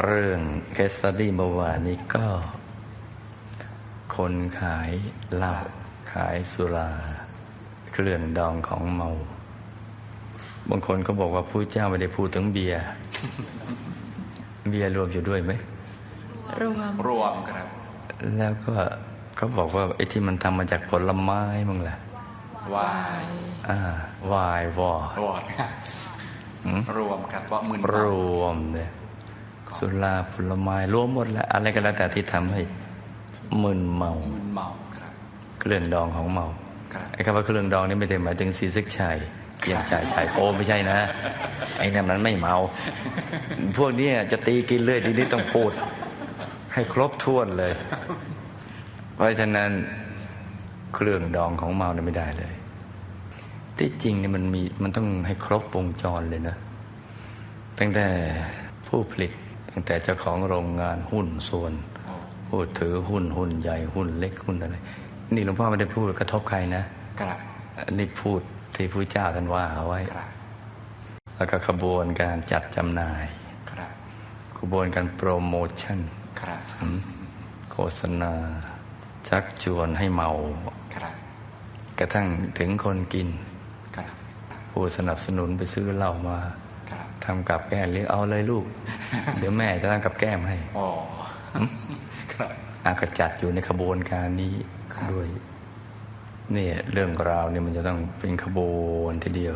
เรื่องเคสตดี้เมื่อวานนี้ก็ คนขายเหล้าขายสุรา เครื่องดองของเมา บางคนก็บอกว่าผู้เจ้าไม่ได้พูดถึงเบียร์เบียร์รวมอยู่ด้วยไหมรวมรวมครับ แล้วก็เขาบอกว่าไอ้ที่มันทำมาจากผลไม้มึงแหละวายอ่าวายวอรวมครับหืมรวมครับว่ามึนรเมาวมเนี่ย สุราผลไม้รวมหมดแล้ว อะไรก็แล้วแต่ที่ทำให้มึนเมามึนเมาครับเครื่องดองของเมาครับไอ้คำว่าเครื่องดองนี่ไม่ได้หมายถึงซีซึกชัยเกี่ยงชายชายโปไม่ใช่นะไอ้นั่นมันไม่เมา พวกเนี้ยจะตีกินเลยทีนี้ต้องพูด ให้ครบถ้วนเลย เพราะฉะนั้นเครื่องดองของเมาเนี่ยไม่ได้เลยที่จริงเนี่ยมันมีมันต้องให้ครบวงจรเลยนะ ตั้งแต่ผู้ผลิต ตั้งแต่เจ้าของโรงงานหุ้นส่วนโอ้ผู้ถือหุ้นหุ้นใหญ่หุ้นเล็กหุ้นอะไร นี่หลวงพ่อไม่ได้พูดกระทบใครนะครับอันนี้พูดที่พระเจ้าท่านว่าเอาไว้ครับแล้วก็ขบวนการจัดจำหน่ายครับขบวนการโปรโมชั่นครับอืมโฆษณา ชักชวนให้เมาครับกระทั่งถึงคนกินครับผู้สนับสนุนไปซื้อเหล้ามาครับ ทำกับแก้มหรือเอาเลยลูก เดี๋ยวแม่จะทำกับแก้มให้โอ้ครับอาก็จัดอยู่ในขบวนการนี้ครับด้วยเนี่ยเรื่องราวเนี่ยมันจะต้องเป็นขบวนทีเดียว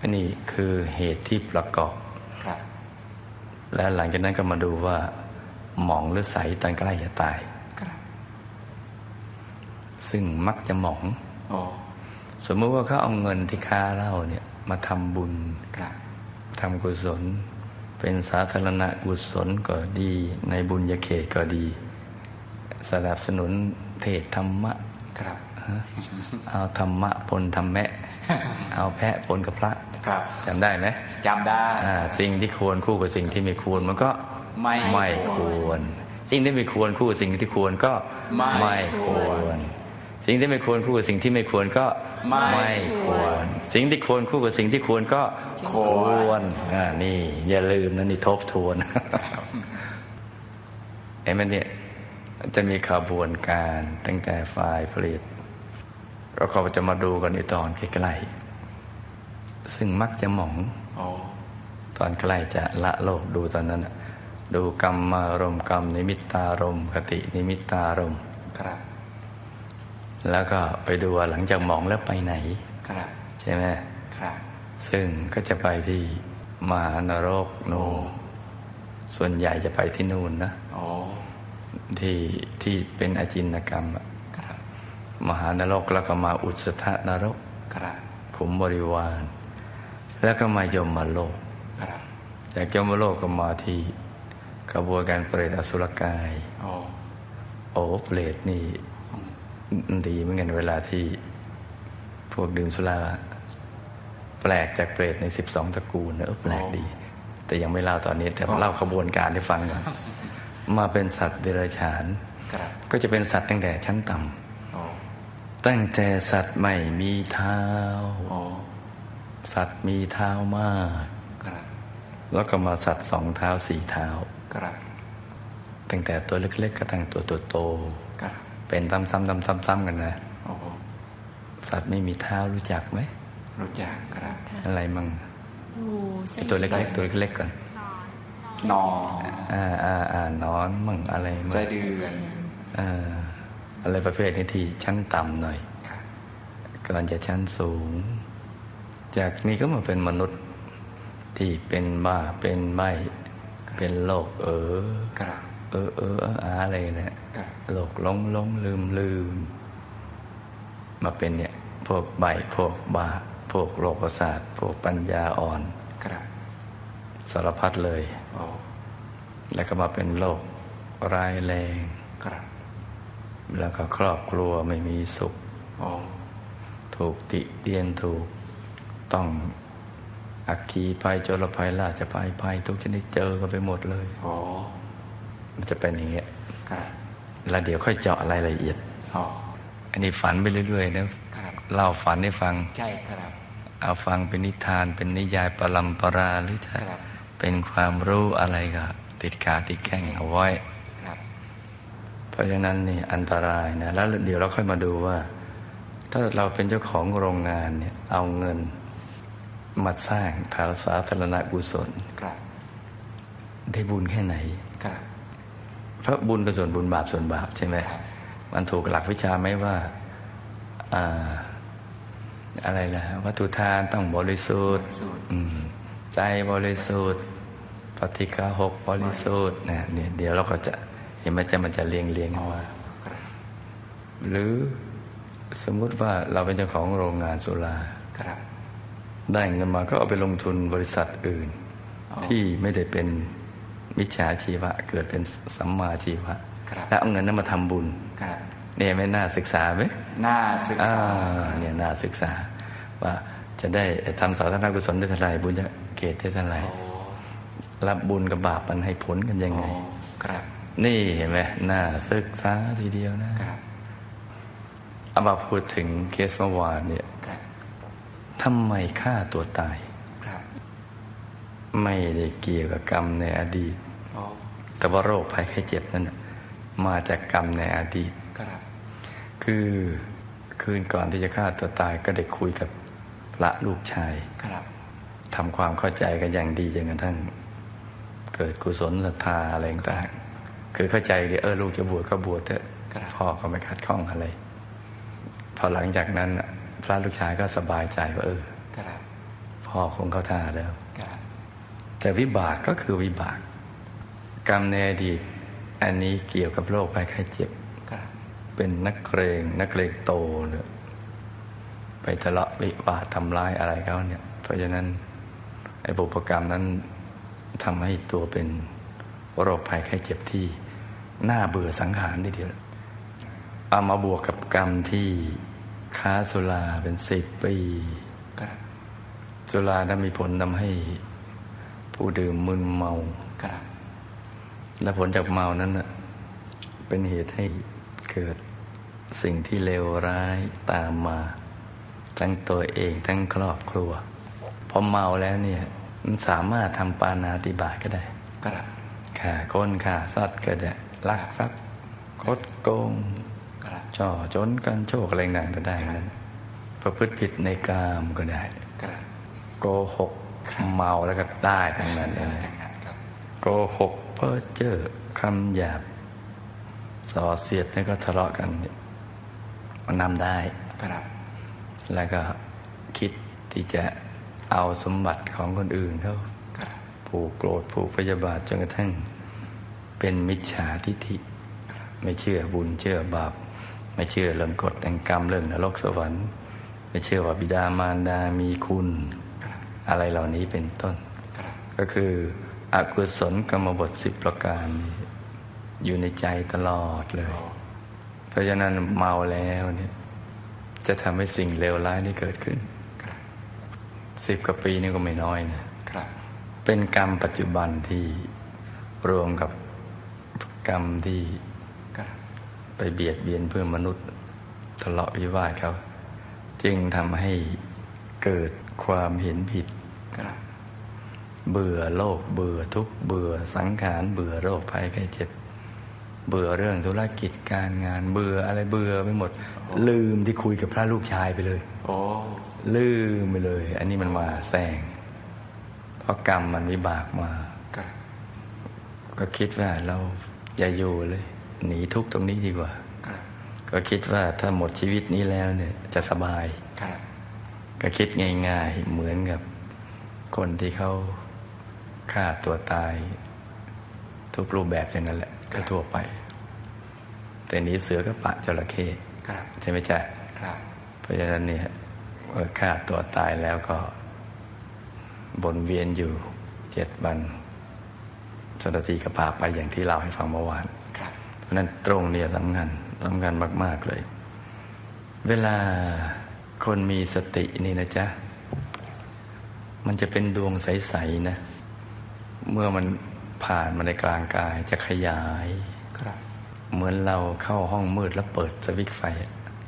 อันนี้คือเหตุที่ประกอบครับแล้วหลังจากนั้นก็มาดูว่า หมองหรือใสตอนใกล้จะตายครับซึ่งมักจะหมองโอ้สมมติว่าเขาเอาเงินที่ค้าเหล้าเนี่ย มาทำบุญครับทำกุศล เป็นสาธารณกุศลก็ดี ในบุญญาเขตก็ดี สนับสนุนเทศธรรมะครับฮะเอาธรรมะปนธรรมแมะ เอาแพะปนกับพระครับจำได้ไหมจำได้อ่าสิ่งที่ควรคู่กับสิ่งที่ไม่ควรมันก็ไม่ไม่ควร สิ่งที่ไม่ควรคู่กับสิ่งที่ควรก็ไม่ควร สิ่งที่ไม่ควรคู่กับสิ่งที่ไม่ควรก็ไม่ควร สิ่งที่ควรคู่กับสิ่งที่ควรก็ควรอ่านี่อย่าลืมนะนี่ทบทวนเห็นไหมเนี่ยจะมีขบวนการตั้งแต่ฝ่ายผลิตแล้วก็จะมาดูกันในตอนใกล้ๆซึ่งมักจะหมองโอ้ตอนใกล้จะละโลกดูตอนนั้นน่ะดูกรรมารมณ์กรรม นิมิตตารมณ์คตินิมิตตารมณ์ครับ แล้วก็ไปดูว่าหลังจากหมองแล้วไปไหนครับใช่ไหมครับซึ่งก็จะไปที่มหานรกโนนส่วนใหญ่จะไปที่นู่นนะโอ้ที่ที่เป็นอาจินกรรมอะครับมหานรกแล้วก็มาอุสธนรกครับขุมบริวาร แล้วก็มายมโลกครับจากยมโลกก็มาที่กระบวนการเปรตอสุรกายโอ้โอ้เปรตนี่ ดีเหมือนกันเวลาที่พวกดื่มสุราแปลกจากเปรตในสิบสองตระกูลเนอะแปลกดี แต่ยังไม่เล่าตอนนี้ แต่เล่าขบวนการให้ฟังก่อนมาเป็นสัตว์เดรัจฉาน ก็จะเป็นสัตว์ตั้งแต่ชั้นต่ำตั้งแต่สัตว์ไม่มีเท้า สัตว์มีเท้ามาก แล้วก็มาสัตว์สองเท้าสี่เท้าตั้งแต่ตัวเล็ก ๆ ก็ตั้งตัวตัวโตครับ เป็นซ้ำๆซ้ำๆกันนะโอ้สัตว์ไม่มีเท้ารู้จักไหมรู้จักครับอะไรมั่งโอ้ไส้ไอ้ตัวเล็กๆตัวเล็กๆก่อนนออ่าอ่าอ่านอนมั่งอะไรมั่ไส้งเดือนอ่าอะไรประเภทนี้ที่ชั้นต่ำหน่อยครับก่อนจะชั้นสูง จากนี้ก็มาเป็นมนุษย์ที่เป็นบ้าเป็นใบเป็นโรคเออครับเออเออเอออาอะไรเนี่ยครับ โรคหลงหลงลืมลืม มาเป็นเนี่ย พวกใบพวกบ้าพวกโรคประสาทพวกปัญญาอ่อนครับสารพัดเลยโอ้แล้วก็มาเป็นโรคร้ายแรงครับแล้วก็ครอบครัวไม่มีสุขโอ้ถูกติเตียนถูกต้องอักคีภัยโจรภัยราชภัยภัยทุกชนิดเจอกันไปหมดเลยโอ้มันจะเป็นอย่างเงี้ยครับ แล้วเดี๋ยวค่อยเจาะรายละเอียดโอ้อันนี้ฝันไปเรื่อยๆนะครับเล่าฝันให้ฟังใช่ครับเอาฟังเป็นนิทานเป็นนิยายปรัมปราหรือจะครับเป็นความรู้อะไรก็ติดขาติดแข้งเอาไว้ครับเพราะฉะนั้นนี่อันตรายนะแล้วเดี๋ยวเราค่อยมาดูว่า ถ้าเราเป็นเจ้าของโรงงานเนี่ยเอาเงินมาสร้างทางสาธารณกุศลครับได้บุญแค่ไหนครับ เพราะบุญกับส่วนบุญบาปส่วนบาปใช่ไหมมันถูกหลักวิชาไหมว่าอ่าอะไรล่ะวัตถุทานต้องบริสุทธิ์สูตรอืมใจบริสุทธิ์ปฏิฆาหกบริสุทธิ์นะเนี่ยเดี๋ยวเราก็จะเห็นมันจะมันจะเรียงเรียงๆมาครับหรือสมมุติว่าเราเป็นเจ้าของโรงงานสุราครับได้เงินมาก็เอาไปลงทุนบริษัทอื่นอ๋อที่ไม่ได้เป็นมิจฉาชีวะ เกิดเป็นสัมมาชีวะครับแล้วเอาเงินนั้นมาทำบุญครับเนี่ยไม่น่าศึกษาไหมน่าศึกอ่าษาเนี่ยน่าศึกษา ว่าจะได้ทำสาธารณกุศลได้เท่าไหร่บุญจะเกตได้เท่าไหร่โอ้รับบุญกับบาปมันให้ผลกันยังไงโอ้ครับ นี่เห็นไหมน่าศึกษาทีเดียวนะครับเอามาพูดถึงเคสเมื่อวานเนี่ยครับทำไมฆ่าตัวตายครับไม่ได้เกี่ยวกับกรรมในอดีต โอ้แต่ว่าโรคภัยไข้เจ็บนั่นน่ะมาจากกรรมในอดีตครับคือคืนก่อนที่จะฆ่าตัวตายก็ได้คุยกับพระลูกชายครับทำความเข้าใจกันอย่างดีจนกระทั่งเกิดกุศลศรัทธาอะไรต่างๆคือเข้าใจดีเออลูกจะบวชก็บวชเถอะครับพ่อก็ไม่ขัดข้องอะไร พอหลังจากนั้นน่ะพระลูกชายก็สบายใจว่าเออครับพ่อคงเข้าท่าแล้วครับแต่วิบากก็คือวิบาก กรรมในอดีต อันนี้เกี่ยวกับโรคภัยไข้เจ็บครับเป็นนักเกรงนักเกรงโตเนี่ยไปทะเลาะวิวาททำร้ายอะไรเขาเนี่ย เพราะฉะนั้นไอ้บุพกรรมนั้นทำให้ตัวเป็นโรคภัยไข้เจ็บที่น่าเบื่อสังหารทีเดียวเอามาบวกกับกรรมที่ค้าสุราเป็นสิบปีครับสุรานั้นมีผลทำให้ผู้ดื่มมึนเมาครับ และผลจากเมานั้นน่ะเป็นเหตุให้เกิดสิ่งที่เลวร้ายตามมา ทั้งตัวเองทั้งครอบครัวพอเมาแล้วเนี่ยมันสามารถทำปานาติบาตก็ได้ครับฆ่าคนฆ่าสัตว์ก็ได้ลักทรัพย์คดโกงครับช่อจนกันโชคอะไรต่างๆก็ได้นั้นประพฤติผิดในกามก็ได้ครับโกหกเมาแล้วก็ได้ทั้งนั้นเลยครับโกหก เพ้อเจ้อคำหยาบส่อเสียดแล้วก็ทะเลาะกันเนี่ยมันนำได้ครับ แล้วก็คิดที่จะเอาสมบัติของคนอื่นเขาครับผูกโกรธผูกพยาบาทจนกระทั่ง เป็นมิจฉาทิฐิไม่เชื่อบุญเชื่อบาป ไม่เชื่อเรื่องกฎแห่งกรรมเรื่องนรกสวรรค์ ไม่เชื่อว่าบิดามารดามีคุณครับอะไรเหล่านี้เป็นต้นครับก็คือ อกุศลกรรมบทสิบประการนี้อยู่ในใจตลอดเลย เพราะฉะนั้นเมาแล้วเนี่ย จะทำให้สิ่งเลวร้ายนี่เกิดขึ้นครับสิบกว่าปีนี่ก็ไม่น้อยนะครับเป็นกรรมปัจจุบันที่รวมกับกรรมที่ครับไปเบียดเบียนเพื่อนมนุษย์ทะเลาะวิวาทเขา จึงทำให้เกิดความเห็นผิดครับ เบื่อโลก เบื่อทุกข์เบื่อสังขารเบื่อโรคภัยไข้เจ็บ เบื่อเรื่องธุรกิจการงาน เบื่ออะไรเบื่อไปหมด ลืมที่คุยกับพระลูกชายไปเลยโอ้ลืมไปเลย อันนี้มันมาแซงเพราะกรรมมันวิบากมาครับก็คิดว่าเราอย่าอยู่เลย หนีทุกข์ตรงนี้ดีกว่าครับก็คิดว่าถ้าหมดชีวิตนี้แล้วเนี่ย จะสบายครับก็คิดง่าย ๆ เหมือนกับคนที่เขา ฆ่าตัวตาย ทุกรูปแบบอย่างนั้นแหละก็ทั่วไป แต่หนี้เสือก็ปะจระเข้ครับใช่ไหมจ๊ะครับเพราะฉะนั้นเนี่ยเมื่อฆ่าตัวตายแล้วก็บนเวียนอยู่เจ็ดวันเจ้าหน้าที่ก็พาไปอย่างที่เล่าให้ฟังเมื่อวานครับเพราะฉะนั้นตรงเนี่ยสำคัญสำคัญมาก ๆเลย เวลาคนมีสตินี่นะจ๊ะ มันจะเป็นดวงใส ๆ นะ เมื่อมันผ่านมาในกลางกายจะขยายครับเหมือนเราเข้าห้องมืดแล้วเปิดสวิตช์ไฟ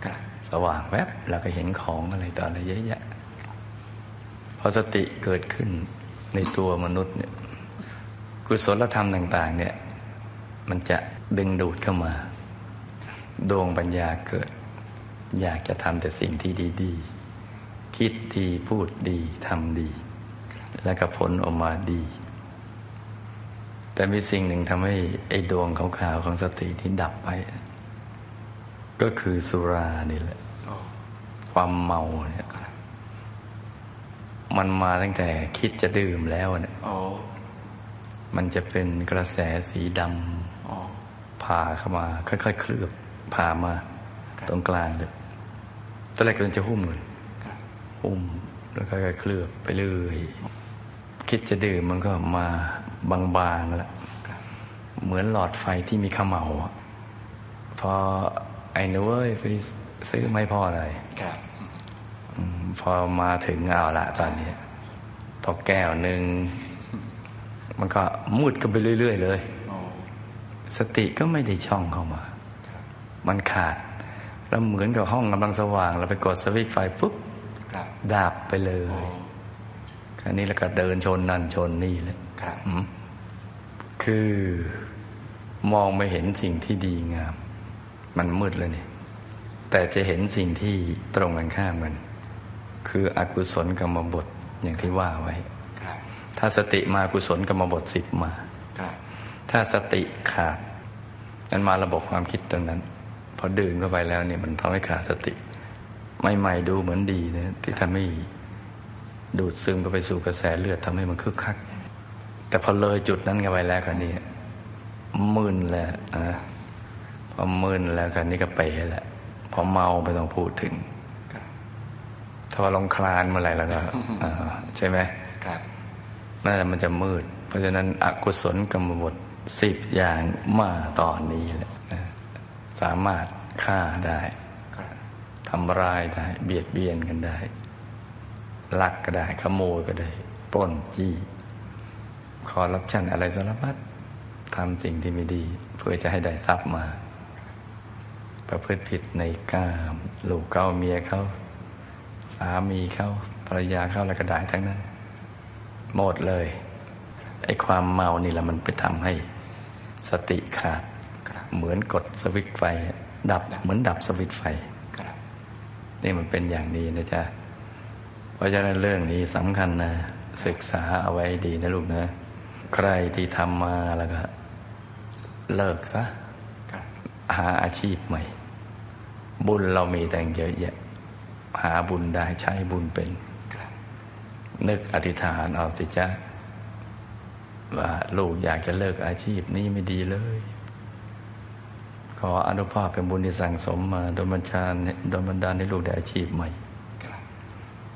ครับสว่างแวบแล้วก็เห็นของอะไรต่ออะไรเยอะแยะพอสติเกิดขึ้นในตัวมนุษย์เนี่ยกุศลธรรมต่าง ๆ เนี่ย มันจะดึงดูดเข้ามา ดวงปัญญาเกิด อยากจะทำแต่สิ่งที่ดีๆ คิดดีพูดดีทำดี แล้วก็ผลออกมาดี แต่มีสิ่งหนึ่งทำให้ไอ้ดวงขาวๆของสติที่ดับไป ก็คือสุรานี่แหละโอ้ความเมาเนี่ยครับมันมาตั้งแต่คิดจะดื่มแล้วเนี่ยโอ้มันจะเป็นกระแสสีดโอ้ำผ่าเข้ามา ค่อยๆเคลือบผ่ามาครับตรงกลางเลยตอนแรกมันจะหุ้มเลยครับหุ้มแล้วค่อยๆเคลือบไปเรื่อยคิดจะดื่มมันก็มา บางๆแล้วครับเหมือนหลอดไฟที่มีเขมเหลาอะพอไอ้หนูเอ้ยไปซื้อไม่พออะไรครับอืมพอมาถึงเอาละตอนนี้พอแก้วหนึ่งมันก็มืดกันไปเรื่อย ๆ เลยโอ้สติก็ไม่ได้ช่องเข้ามาครับมันขาด แล้วเหมือนกับห้องกำลังสว่าง เราไปกดสวิตช์ไฟปุ๊บครับดับไปเลโอ้ยคราวนี้แล้วก็เดินชนนั่นชนนี่เลย ครับอืมคือมองไม่เห็นสิ่งที่ดีงาม มันมืดเลยนี่แต่จะเห็นสิ่งที่ตรงกันข้ามกัน คืออกุศลกรรมบทอย่างที่ว่าไว้ครับถ้าสติมากุศลกรรมบทสิบมาครับถ้าสติขาดนั้นมาระบบความคิดตรงนั้น พอดื่มเข้าไปแล้วเนี่ยมันทำให้ขาดสติใหม่ๆดูเหมือนดีนะที่ทำให้ดูดซึมเข้าไปสู่กระแสเลือดทำให้มันคึกคัก แต่พอเลยจุดนั้นกันไปแล้วคันนี้มึนแล้วนะพอมึนแล้วคันนี้ก็เป๋แล้วพอเมาไม่ต้องพูดถึงครับถ้าว่าลงคลานเมื่อไหร่แล้วก็อ่าใช่ไหมครับนั่นแหละมันจะมืด เพราะฉะนั้นอกุศลกรรมบทสิบอย่างมาตอนนี้แหละนะสามารถฆ่าได้ครับทำร้ายได้ เบียดเบียนกันได้ ลักก็ได้ ขโมยก็ได้ปล้นจี้ ขอรับชันอะไรสารพัดทำสิ่งที่ไม่ดี เพื่อจะให้ได้ทรัพย์มา ประพฤติผิดในกามลูกเก้าเมียเขาสามีเขาภรรยาเขาอะไรก็ได้ทั้งนั้น หมดเลยไอ้ความเมานี่แหละมันไปทำให้สติขาด เหมือนกดสวิตช์ไฟ ดับเหมือนดับสวิตช์ไฟนี่มันเป็นอย่างนี้นะจ๊ะเพราะฉะนั้นเรื่องนี้สำคัญนะศึกษาเอาไว้ดีนะลูกนะ ใครที่ทำมาแล้วก็ เลิกซะครับหาอาชีพใหม่ บุญเรามีแต่งเยอะแยะ หาบุญได้ใช้บุญเป็นครับนึกอธิษฐานเอาสิจ๊ะว่าลูกอยากจะเลิกอาชีพนี้ไม่ดีเลย ขออนุภาพเป็นบุญที่สั่งสมมาโดยบัญชาโดยบันดาลให้ลูกได้อาชีพใหม่ครับ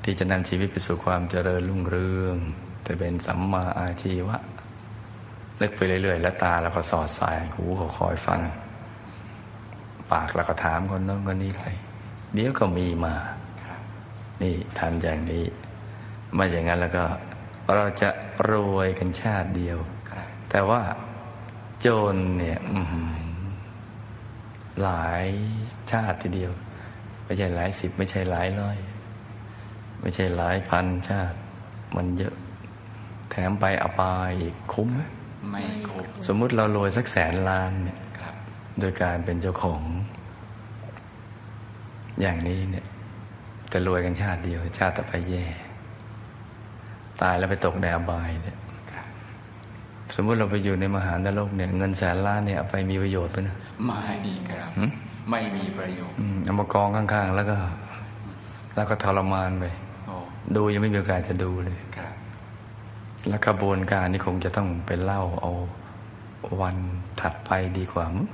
ที่จะนำชีวิตไปสู่ความเจริญรุ่งเรืองจะเป็นสัมมาอาชีวะ นึกไปเรื่อยๆ แล้วตาเราก็สอดสายหูก็คอยฟัง ปากเราก็ถามคนโน้นคนนี้ไปเดี๋ยวก็มีมาครับนี่ทำอย่างนี้ ไม่อย่างนั้นแล้วก็ เราจะรวยกันชาติเดียวครับแต่ว่าโจรเนี่ยอื้อหือหลายชาติทีเดียว ไม่ใช่หลายสิบ ไม่ใช่หลายร้อย ไม่ใช่หลายพันชาติ มันเยอะ แถมไปอบายอีกคุ้มไหม ไม่ครบ สมมุติเรารวยสักแสนล้านเนี่ยครับโดยการเป็นเจ้าของ อย่างนี้เนี่ยจะรวยกันชาติเดียว ชาติต่อไปแย่ ตายแล้วไปตกในอบายเนี่ยครับสมมุติเราไปอยู่ในมหานรกเนี่ย เงินแสนล้านเนี่ยเอาไปมีประโยชน์ไหมนะไม่ครับหืมไม่มีประโยชน์อืมเอามากองข้าง ๆ แล้วก็ แล้วก็ทรมานไปโอ้ดูยังไม่มีโอกาสจะดูเลยครับ และกระบวนการนี่คงจะต้องไปเล่าเอาวันถัดไปดีกว่ามั้ง